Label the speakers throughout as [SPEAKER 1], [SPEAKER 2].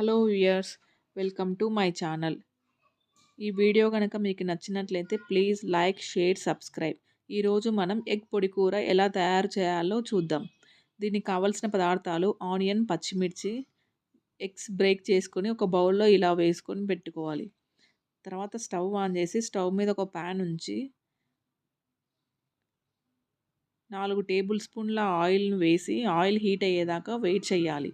[SPEAKER 1] Hello viewers welcome to my channel. ఈ video కనుక మీకు నచ్చినట్లయితే ప్లీజ్ లైక్ షేర్ సబ్స్క్రైబ్. ఈరోజు మనం ఎగ్ పొడి కూర ఎలా తయారు చేయాలో చూద్దాం. దీనికి కావలసిన పదార్థాలు ఆనియన్ పచ్చిమిర్చి ఎగ్స్ బ్రేక్ చేసుకొని ఒక బౌల్లో ఇలా వేసుకొని పెట్టుకోవాలి. తర్వాత స్టవ్ ఆన్ చేసి స్టవ్ మీద ఒక ప్యాన్ ఉంచి నాలుగు టేబుల్ స్పూన్ల ఆయిల్ను వేసి ఆయిల్ హీట్ అయ్యేదాకా వెయిట్ చేయాలి.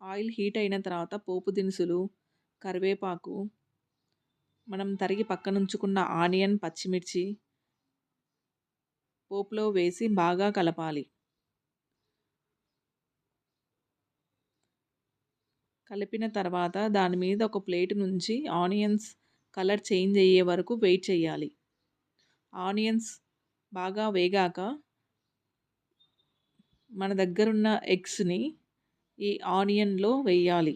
[SPEAKER 1] ఆయిల్ హీట్ అయిన తర్వాత పోపు దినుసులు కరివేపాకు మనం తరిగి పక్కనుంచుకున్న ఆనియన్ పచ్చిమిర్చి పోపులో వేసి బాగా కలపాలి. కలిపిన తర్వాత దాని మీద ఒక ప్లేట్ నుంచి ఆనియన్స్ కలర్ చేంజ్ అయ్యే వరకు వెయిట్ చేయాలి. ఆనియన్స్ బాగా వేగాక మన దగ్గరున్న ఎగ్స్ని ఈ ఆనియన్లో వేయాలి.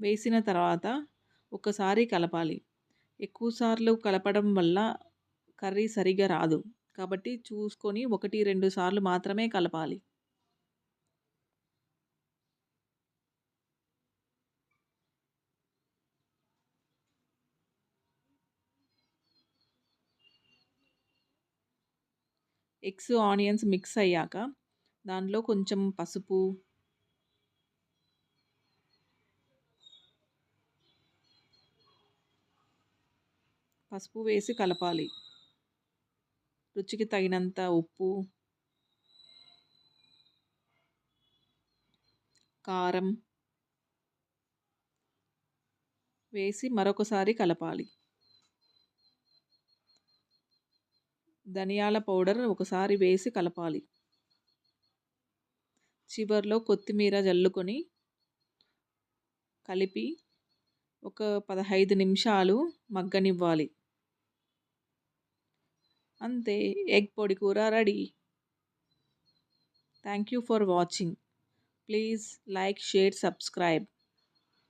[SPEAKER 1] వేసిన తర్వాత ఒకసారి కలపాలి. ఎక్కువసార్లు కలపడం వల్ల కర్రీ సరిగా రాదు. కాబట్టి చూసుకొని ఒకటి రెండు సార్లు మాత్రమే కలపాలి. ఎగ్స్ ఆనియన్స్ మిక్స్ అయ్యాక దానిలో కొంచెం పసుపు పసుపు వేసి కలపాలి. రుచికి తగినంత ఉప్పు కారం వేసి మరొకసారి కలపాలి. ధనియాల పౌడర్ ఒకసారి వేసి కలపాలి. చివరిలో కొత్తిమీర జల్లుకొని కలిపి ఒక పదహైదు నిమిషాలు మగ్గనివ్వాలి. అంతే ఎగ్ పొడి కూర ready. Thank you for watching. Please like share subscribe.